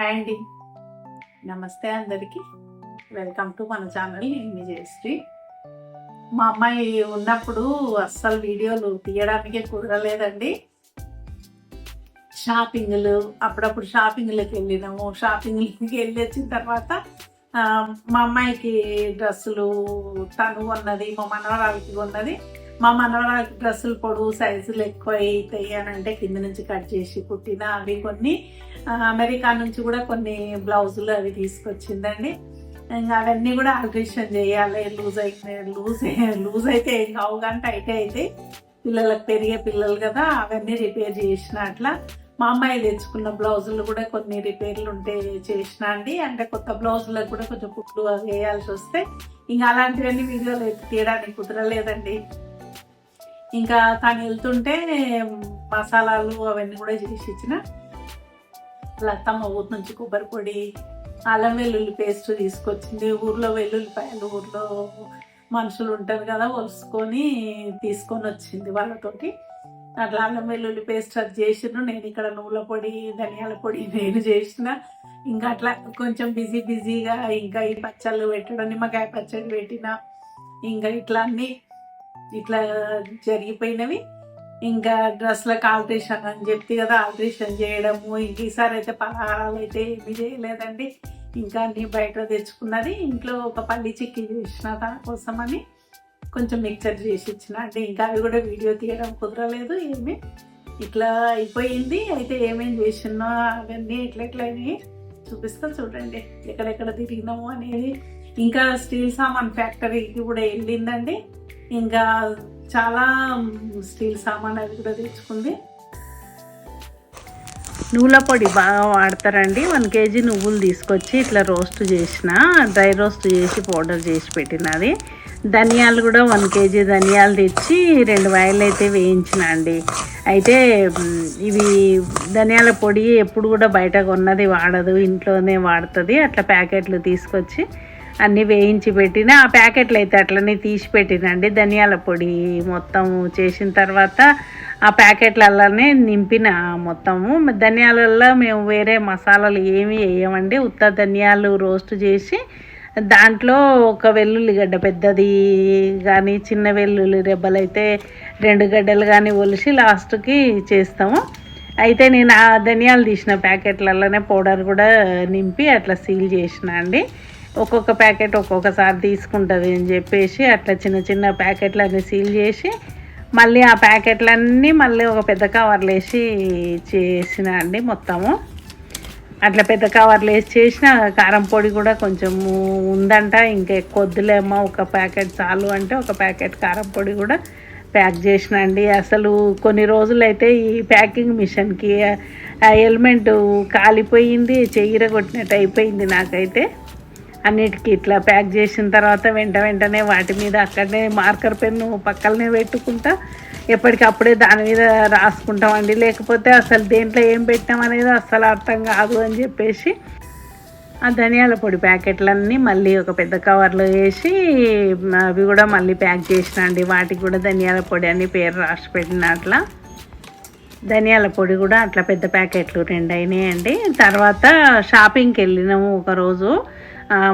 Hi అండి. నమస్తే అందరికీ. వెల్కమ్ టు మన ఛానల్ నేను మీ జయశ్రీ. మా అమ్మాయి ఉన్నప్పుడు అస్సలు వీడియోలు తీయడానికే కుదరలేదండి. షాపింగ్లు అప్పుడప్పుడు షాపింగ్లకు వెళ్ళినాము. షాపింగ్లకి వెళ్ళి వచ్చిన తర్వాత మా అమ్మాయికి డ్రెస్సులు తను కొన్నది మా మనవరాలకి కొన్నది. మా మనవరాలకి డ్రెస్సులు పొడవు సైజులు ఎక్కువ అవుతాయి అని అంటే కింద నుంచి కట్ చేసి కుట్టిన అవి కొన్ని. అమెరికా నుంచి కూడా కొన్ని బ్లౌజులు అవి తీసుకొచ్చిందండి. ఇంకా అవన్నీ కూడా ఆల్ట్రేషన్ చేయాలి. లూజ్ అయితే లూజ్ లూజ్ అయితే ఏం కావు కానీ టైట్ అయితే పిల్లలకు పెరిగే పిల్లలు కదా అవన్నీ రిపేర్ చేసిన అట్లా. మా అమ్మాయి తెచ్చుకున్న బ్లౌజులు కూడా కొన్ని రిపేర్లు ఉంటే చేసిన అండి. అంటే కొత్త బ్లౌజులకు కూడా కొంచెం పుట్టు అవి వేయాల్సి వస్తే ఇంకా అలాంటివన్నీ వీడియోలు ఎత్తి తీయడానికి కుదరలేదండి. ఇంకా తను వెళ్తుంటే మసాలాలు అవన్నీ కూడా చేసి ఇచ్చిన. లతమ్మ ఊరు నుంచి కొబ్బరి పొడి అల్లం వెల్లుల్లి పేస్ట్ తీసుకొచ్చింది. ఊర్లో వెల్లుల్లిపాయలు ఊర్లో మనుషులు ఉంటారు కదా వలుసుకొని తీసుకొని వచ్చింది వాళ్ళతోటి. అట్లా అల్లం వెల్లుల్లి పేస్ట్ అది చేసిన నేను ఇక్కడ నువ్వుల పొడి ధనియాల పొడి నేను చేసిన. ఇంకా అట్లా కొంచెం బిజీ బిజీగా ఇంకా ఈ పచ్చళ్ళు పెట్టడం నిమ్మకాయ పచ్చడి పెట్టిన. ఇంకా ఇట్లా అన్నీ ఇట్లా జరిగిపోయినవి. ఇంకా డ్రెస్లకు ఆల్ట్రేషన్ అని చెప్తే కదా ఆల్ట్రేషన్ చేయడము. ఇంక ఈసారి అయితే పలహారాలు అయితే ఏమీ చేయలేదండి. ఇంకా అన్ని బయట తెచ్చుకున్నది. ఇంట్లో ఒక పల్లి చిక్కీ చేసిన దానికోసమని కొంచెం మిక్చర్ చేసి ఇచ్చిన అంటే ఇంకా అవి కూడా వీడియో తీయడం కుదరలేదు ఏమి. ఇట్లా అయిపోయింది. అయితే ఏమేం చేసినా అవన్నీ ఎట్లా ఎట్లా చూపిస్తా చూడండి. ఎక్కడెక్కడ తిరిగినాము అనేది. ఇంకా స్టీల్ సామాన్ ఫ్యాక్టరీకి కూడా వెళ్ళిందండి. ఇంకా చాలా స్టీల్ సామాన్ అవి కూడా తెచ్చుకుంది. నువ్వుల పొడి బాగా వాడతారండి. వన్ కేజీ నువ్వులు తీసుకొచ్చి ఇట్లా రోస్ట్ చేసిన డ్రై రోస్ట్ చేసి పౌడర్ చేసి పెట్టినది ధనియాలు కూడా వన్ కేజీ ధనియాలు తెచ్చి రెండు వాయిల్ అయితే వేయించిన అండి. అయితే ఇవి ధనియాల పొడి ఎప్పుడు కూడా బయట కొన్నది వాడదు ఇంట్లోనే వాడుతుంది. అట్లా ప్యాకెట్లు తీసుకొచ్చి అన్నీ వేయించి పెట్టిన ఆ ప్యాకెట్లు అయితే అట్లనే తీసి పెట్టినండి. ధనియాల పొడి మొత్తం చేసిన తర్వాత ఆ ప్యాకెట్లలోనే నింపిన మొత్తము. ధనియాలలో మేము వేరే మసాలాలు ఏమీ వేయమండి. ఉత్త ధనియాలు రోస్ట్ చేసి దాంట్లో ఒక వెల్లుల్లిగడ్డ పెద్దది కానీ చిన్న వెల్లుల్లి రెబ్బలు అయితే రెండు గడ్డలు కానీ ఒలిసి లాస్ట్కి చేస్తాము. అయితే నేను ఆ ధనియాలు తీసిన ప్యాకెట్లలోనే పౌడర్ కూడా నింపి అట్లా సీల్ చేసిన అండి. ఒక్కొక్క ప్యాకెట్ ఒక్కొక్కసారి తీసుకుంటుంది అని చెప్పేసి అట్లా చిన్న చిన్న ప్యాకెట్లన్నీ సీల్ చేసి మళ్ళీ ఆ ప్యాకెట్లన్నీ మళ్ళీ ఒక పెద్ద కవర్లు వేసి చేసిన అండి మొత్తము. అట్లా పెద్ద కవర్లు వేసి చేసిన కారం పొడి కూడా కొంచెం ఉందంట. ఇంకా ఎక్కువ వద్దులేమ్మా ఒక ప్యాకెట్ చాలు అంటే ఒక ప్యాకెట్ కారం పొడి కూడా ప్యాక్ చేసిన అండి. అసలు కొన్ని రోజులైతే ఈ ప్యాకింగ్ మిషన్కి ఆ ఎలిమెంట్ కాలిపోయింది చెయ్యిర కొట్టినట్టు అయిపోయింది నాకైతే. అన్నిటికీ ఇట్లా ప్యాక్ చేసిన తర్వాత వెంట వెంటనే వాటి మీద అక్కడనే మార్కర్ పెన్ను పక్కనే పెట్టుకుంటా. ఎప్పటికప్పుడే దాని మీద రాసుకుంటామండి. లేకపోతే అసలు దేంట్లో ఏం పెట్టాం అనేది అసలు అర్థం కాదు అని చెప్పేసి ఆ ధనియాల పొడి ప్యాకెట్లన్నీ మళ్ళీ ఒక పెద్ద కవర్లో వేసి అవి కూడా మళ్ళీ ప్యాక్ చేసిన అండి. వాటికి కూడా ధనియాల పొడి అని పేరు రాసి పెట్టిన అట్లా. ధనియాల పొడి కూడా అట్లా పెద్ద ప్యాకెట్లు రెండు అయినాయండి. తర్వాత షాపింగ్కి వెళ్ళినాము ఒకరోజు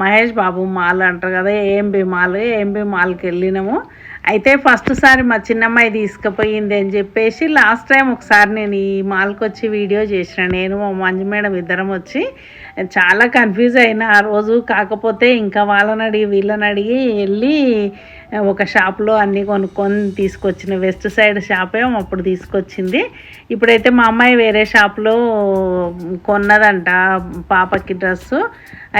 మహేష్ బాబు మాల్ అంటారు కదా ఏఎంబి మాల్ ఏఎంబి మాల్కి వెళ్ళినాము. అయితే ఫస్ట్ సారి మా చిన్నమ్మాయి తీసుకుపోయింది అని చెప్పేసి లాస్ట్ టైం ఒకసారి నేను ఈ మాల్కి వచ్చి వీడియో చేసిన. నేను మా మంజు మేడం ఇద్దరం వచ్చి చాలా కన్ఫ్యూజ్ అయినా ఆ రోజు. కాకపోతే ఇంకా వాళ్ళని అడిగి వీళ్ళని అడిగి వెళ్ళి ఒక షాప్లో అన్నీ కొనుక్కొని తీసుకొచ్చిన వెస్ట్ సైడ్ షాపే అప్పుడు తీసుకొచ్చింది. ఇప్పుడైతే మా అమ్మాయి వేరే షాప్లో కొన్నదంట పాపకి డ్రెస్సు.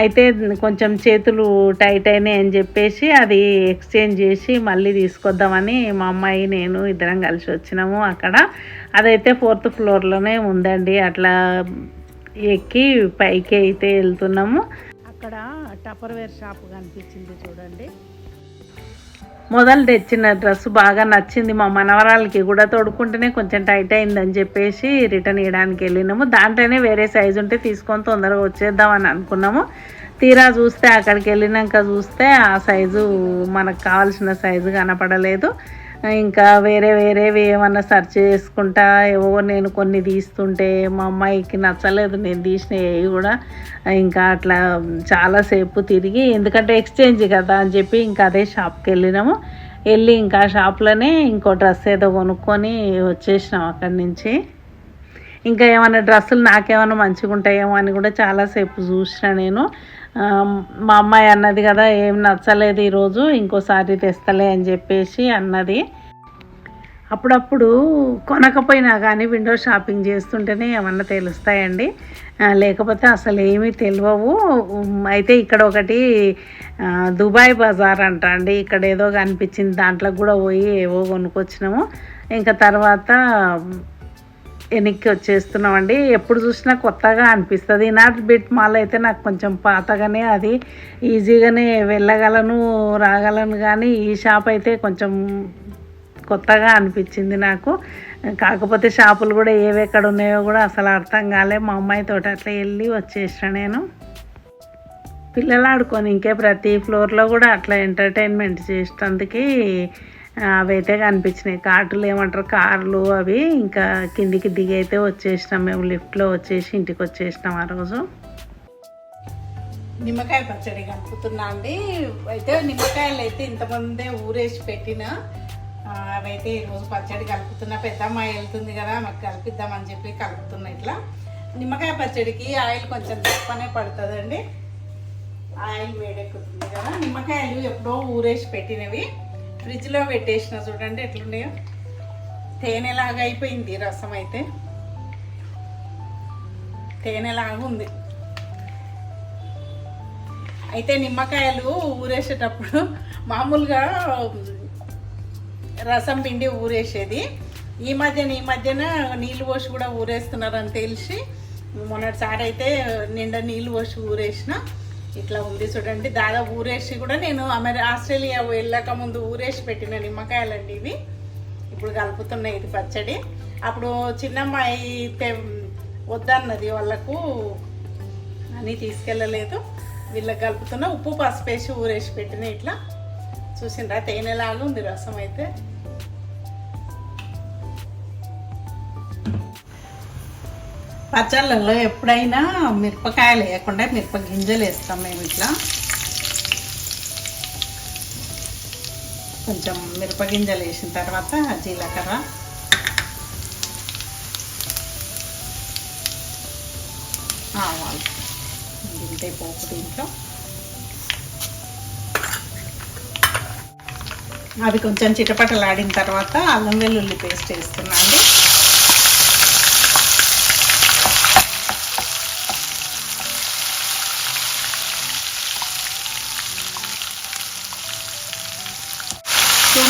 అయితే కొంచెం చేతులు టైట్ అయినాయి అని చెప్పేసి అది ఎక్స్చేంజ్ చేసి మళ్ళీ తీసుకొద్దామని మా అమ్మాయి నేను ఇద్దరం కలిసి వచ్చినాము అక్కడ. అదైతే ఫోర్త్ ఫ్లోర్లోనే ఉందండి. అట్లా ఎక్కి పైకి అయితే వెళ్తున్నాము. అక్కడ టపర్వేర్ షాప్ కనిపించింది చూడండి. మొదలు తెచ్చిన డ్రెస్ బాగా నచ్చింది. మా మనవరాలకి కూడా తొడుక్కుంటేనే కొంచెం టైట్ అయిందని చెప్పేసి రిటర్న్ ఇవ్వడానికి వెళ్ళినాము. దాంట్లోనే వేరే సైజు ఉంటే తీసుకొని తొందరగా వచ్చేద్దామని అనుకున్నాము. తీరా చూస్తే అక్కడికి వెళ్ళినాక చూస్తే ఆ సైజు మనకు కావాల్సిన సైజు కనపడలేదు. ఇంకా వేరే వేరేవి ఏమన్నా సెర్చ్ చేసుకుంటా ఏవో నేను కొన్ని తీస్తుంటే మా అమ్మాయికి నచ్చలేదు నేను తీసిన ఏవి కూడా. ఇంకా అట్లా చాలాసేపు తిరిగి ఎందుకంటే ఎక్స్చేంజ్ కదా అని చెప్పి ఇంకా అదే షాప్కి వెళ్ళినాము. వెళ్ళి ఇంకా షాప్లోనే ఇంకో డ్రెస్ ఏదో కొనుక్కొని వచ్చేసినాం అక్కడి నుంచి. ఇంకా ఏమైనా డ్రెస్సులు నాకేమైనా మంచిగా ఉంటాయేమో అని కూడా చాలాసేపు చూసిన నేను. మా అమ్మాయి అన్నది కదా ఏం నచ్చలేదు ఈరోజు ఇంకోసారి తెస్తలే అని చెప్పేసి అన్నది. అప్పుడప్పుడు కొనకపోయినా కానీ విండో షాపింగ్ చేస్తుంటేనే ఏమన్నా తెలుస్తాయండి. లేకపోతే అసలు ఏమీ తెలియవు అయితే ఇక్కడ ఒకటి దుబాయ్ బజార్ అంట అండి. ఇక్కడ ఏదో కనిపించింది దాంట్లో కూడా పోయి ఏవో కొనుక్కొచ్చినాము. ఇంకా తర్వాత వెనక్కి వచ్చేస్తున్నామండి. ఎప్పుడు చూసినా కొత్తగా అనిపిస్తుంది. నాట్ బిట్ మాల్ అయితే నాకు కొంచెం పాతగానే అది. ఈజీగానే వెళ్ళగలను రాగలను కానీ ఈ షాప్ అయితే కొంచెం కొత్తగా అనిపించింది నాకు. కాకపోతే షాపులు కూడా ఏవి ఎక్కడ ఉన్నాయో కూడా అసలు అర్థం కాలే. మా అమ్మాయితో అట్లా వెళ్ళి వచ్చేసిన నేను. పిల్లలు ఆడుకొని ఇంకే ప్రతి ఫ్లోర్లో కూడా అట్లా ఎంటర్టైన్మెంట్ చేసేటందుకు అవైతే కనిపించినాయి. కార్టులు ఏమంటారు? కార్లు అవి ఇంకా కిందికి దిగి అయితే వచ్చేసినాం మేము. లిఫ్ట్లో వచ్చేసి ఇంటికి వచ్చేసినాం ఆ రోజు. నిమ్మకాయ పచ్చడి కలుపుతున్నా అండి. అయితే నిమ్మకాయలు అయితే ఇంతమందే ఊరేసి పెట్టిన. అవైతే ఈరోజు పచ్చడి కలుపుతున్నా. పెద్దమ్మాయి వెళ్తుంది కదా మాకు కలిపిద్దామని చెప్పి కలుపుతున్నా ఇట్లా. నిమ్మకాయ పచ్చడికి ఆయిల్ కొంచెం తక్కువనే పడుతుందండి. ఆయిల్ వేడెక్కుతుంది కదా. నిమ్మకాయలు ఎప్పుడో ఊరేసి పెట్టినవి. ఫ్రిడ్జ్లో పెట్టేసిన చూడండి ఎట్లున్నాయో. తేనెలాగా అయిపోయింది రసం అయితే. తేనెలాగా ఉంది. అయితే నిమ్మకాయలు ఊరేసేటప్పుడు మామూలుగా రసం పిండి ఊరేసేది. ఈ మధ్యన ఈ మధ్యన నీళ్ళు పోసి కూడా ఊరేస్తున్నారని తెలిసి మొన్నటిసారి అయితే నిండా నీళ్ళు పోసి ఊరేసిన. ఇట్లా ఉంది చూడండి. దాదాపు ఊరేసి కూడా నేను అమెరి ఆస్ట్రేలియా వెళ్ళాక ముందు ఊరేసి పెట్టిన నిమ్మకాయలండి ఇవి. ఇప్పుడు కలుపుతున్నాయి ఇది పచ్చడి. అప్పుడు చిన్నమ్మాయి తె వద్దన్నది వాళ్ళకు. అని తీసుకెళ్ళలేదు. వీళ్ళకి కలుపుతున్న ఉప్పు పసుపు వేసి ఊరేసి పెట్టిన ఇట్లా. చూసిండ్రా తేనెలాగా ఉంది రసం అయితే. పచ్చళ్ళల్లో ఎప్పుడైనా మిరపకాయలు వేయకుండా మిరప గింజలు వేస్తాం మేము ఇట్లా. కొంచెం మిరప గింజలు వేసిన తర్వాత జీలకర్ర. ఆవాలు. పోపు దీంట్లో. అవి కొంచెం చిటపటలాడిన తర్వాత అల్లం వెల్లుల్లి పేస్ట్ వేస్తున్నాను.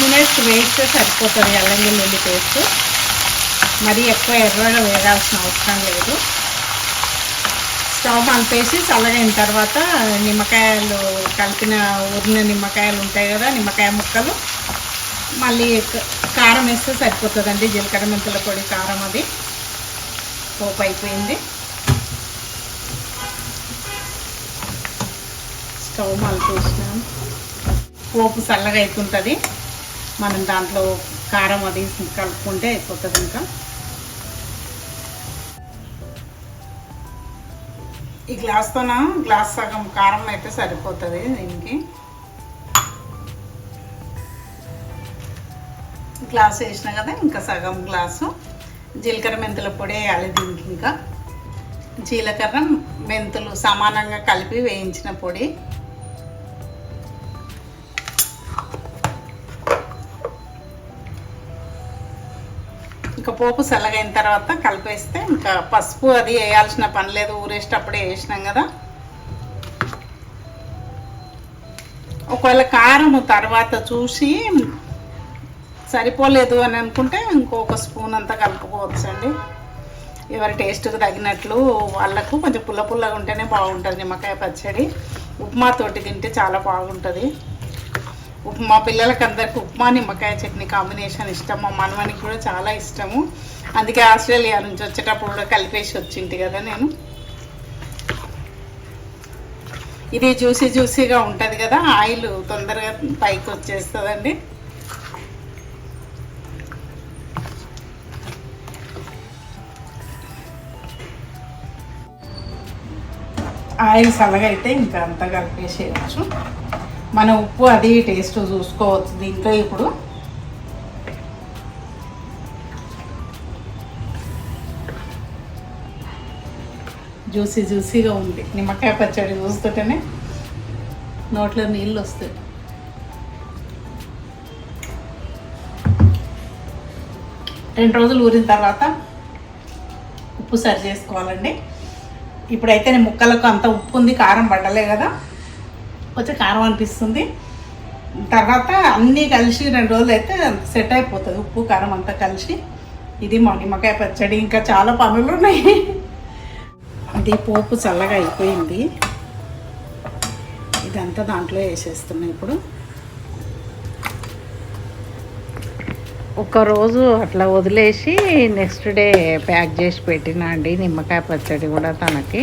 మినిట్స్ వేస్తే సరిపోతుంది అల్లం వెల్లుల్లి పేస్ట్. మరీ ఎక్కువ ఎర్రగా వేయాల్సిన అవసరం లేదు. స్టవ్ కలిపేసి చల్లగైన తర్వాత నిమ్మకాయలు కలిపిన ఊరిన నిమ్మకాయలు ఉంటాయి కదా నిమ్మకాయ ముక్కలు. మళ్ళీ కారం వేస్తే సరిపోతుందండి జీలకర్ర మెంతుల పొడి కారం అది. పోపు అయిపోయింది. స్టవ్ మలిపేసినాం పోపు చల్లగా అవుతుంటుంది మనం దాంట్లో కారం అది కలుపుకుంటే అయిపోతుంది ఇంకా. ఈ గ్లాస్తోన? గ్లాస్ సగం కారం అయితే సరిపోతుంది దీనికి. గ్లాస్ వేసిన కదా ఇంకా సగం గ్లాసు. జీలకర్ర మెంతుల పొడి వేయాలి దీనికి ఇంకా. జీలకర్ర మెంతులు సమానంగా కలిపి వేయించిన పొడి. పోపు చల్లగైన తర్వాత కలిపేస్తే ఇంకా పసుపు అది వేయాల్సిన పని లేదు. ఊరేసేటప్పుడే వేసినాం కదా. ఒకవేళ కారం తర్వాత చూసి సరిపోలేదు అని అనుకుంటే ఇంకొక స్పూన్ అంతా కలుపుకోవచ్చండి. ఎవరి టేస్ట్కి తగినట్లు వాళ్ళకు కొంచెం పుల్ల పుల్లగా ఉంటేనే బాగుంటుంది నిమ్మకాయ పచ్చడి. ఉప్మా తోటి తింటే చాలా బాగుంటుంది. మా పిల్లలకి అందరికి ఉప్మా నిమ్మకాయ చట్నీ కాంబినేషన్ ఇష్టం. మా మనవానికి కూడా చాలా ఇష్టము. అందుకే ఆస్ట్రేలియా నుంచి వచ్చేటప్పుడు కూడా కలిపేసి వచ్చింది కదా నేను. ఇది జ్యూసీ జ్యూసీగా ఉంటుంది కదా ఆయిల్ తొందరగా పైకి వచ్చేస్తుందండి. ఆయిల్ చల్లగా అయితే ఇంకా అంతా కలిపేసేయచ్చు. మన ఉప్పు అది టేస్ట్ చూసుకోవచ్చు దీంట్లో ఇప్పుడు. జ్యూసీ జ్యూసీగా ఉంది. నిమ్మకాయ పచ్చడి చూస్తుంటేనే నోట్లో నీళ్ళు వస్తాయి. రెండు రోజులు ఊరిన తర్వాత ఉప్పు సరి చేసుకోవాలండి. ఇప్పుడైతే నేను ముక్కలకు అంత ఉప్పు ఉంది కారం పడలే కదా. కొంచెం కారం అనిపిస్తుంది. తర్వాత అన్నీ కలిసి రెండు రోజులు అయితే సెట్ అయిపోతుంది. ఉప్పు కారం అంతా కలిసి. ఇది మా నిమ్మకాయ పచ్చడి. ఇంకా చాలా పనులు ఉన్నాయి. అది పోపు చల్లగా అయిపోయింది. ఇదంతా దాంట్లో వేసేస్తున్నా ఇప్పుడు. రోజు అట్లా వదిలేసి నెక్స్ట్ డే ప్యాక్ చేసి పెట్టినా అండి. నిమ్మకాయ పచ్చడి కూడా తనకి.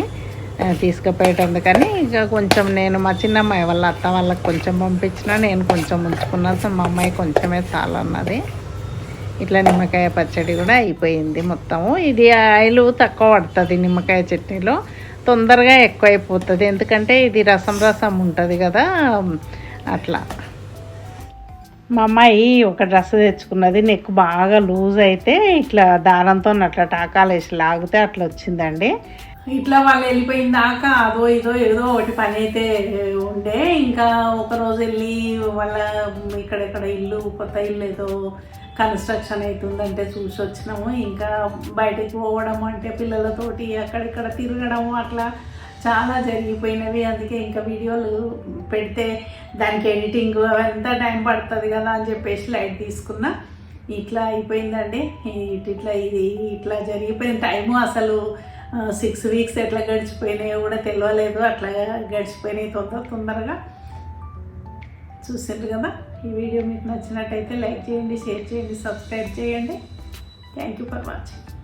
తీసుకుపోయేటందుకని ఇక కొంచెం నేను మా చిన్నమ్మాయి వాళ్ళ అత్త వాళ్ళకి కొంచెం పంపించిన నేను కొంచెం ఉంచుకున్నా సో మా అమ్మాయి కొంచెమే చాలన్నది. ఇట్లా నిమ్మకాయ పచ్చడి కూడా అయిపోయింది మొత్తము. ఇది ఆయిల్ తక్కువ పడుతుంది నిమ్మకాయ చట్నీలో. తొందరగా ఎక్కువ అయిపోతుంది ఎందుకంటే ఇది రసం రసం ఉంటుంది కదా అట్లా. మా అమ్మాయి ఒక డ్రెస్ తెచ్చుకున్నది. నెక్ బాగా లూజ్ అయితే ఇట్లా దారంతో అట్లా టాకాలు వేసి లాగితే అట్లా వచ్చిందండి. ఇట్లా వాళ్ళు వెళ్ళిపోయిన దాకా అదో ఇదో ఏదో ఒకటి పని అయితే ఉండే. ఇంకా ఒక రోజు వెళ్ళి వాళ్ళ ఇక్కడెక్కడ ఇల్లు కొత్త ఇల్లు ఏదో కన్స్ట్రక్షన్ అవుతుందంటే చూసి వచ్చినాము. ఇంకా బయటకు పోవడం అంటే పిల్లలతోటి అక్కడిక్కడ తిరగడము అట్లా చాలా జరిగిపోయినవి. అందుకే ఇంకా వీడియోలు పెడితే దానికి ఎడిటింగ్ అవంతా టైం పడుతుంది కదా అని చెప్పేసి లైట్ తీసుకున్నా. ఇట్లా అయిపోయిందండి. ఇట్ ఇట్లా ఇది ఇట్లా జరిగిపోయిన టైము అసలు సిక్స్ వీక్స్ ఎట్లా గడిచిపోయినాయో కూడా తెలియలేదు అట్లా గడిచిపోయినాయి తొందర తొందరగా. చూసారు కదా? ఈ వీడియో మీకు నచ్చినట్టయితే లైక్ చేయండి షేర్ చేయండి సబ్స్క్రైబ్ చేయండి. Thank you for watching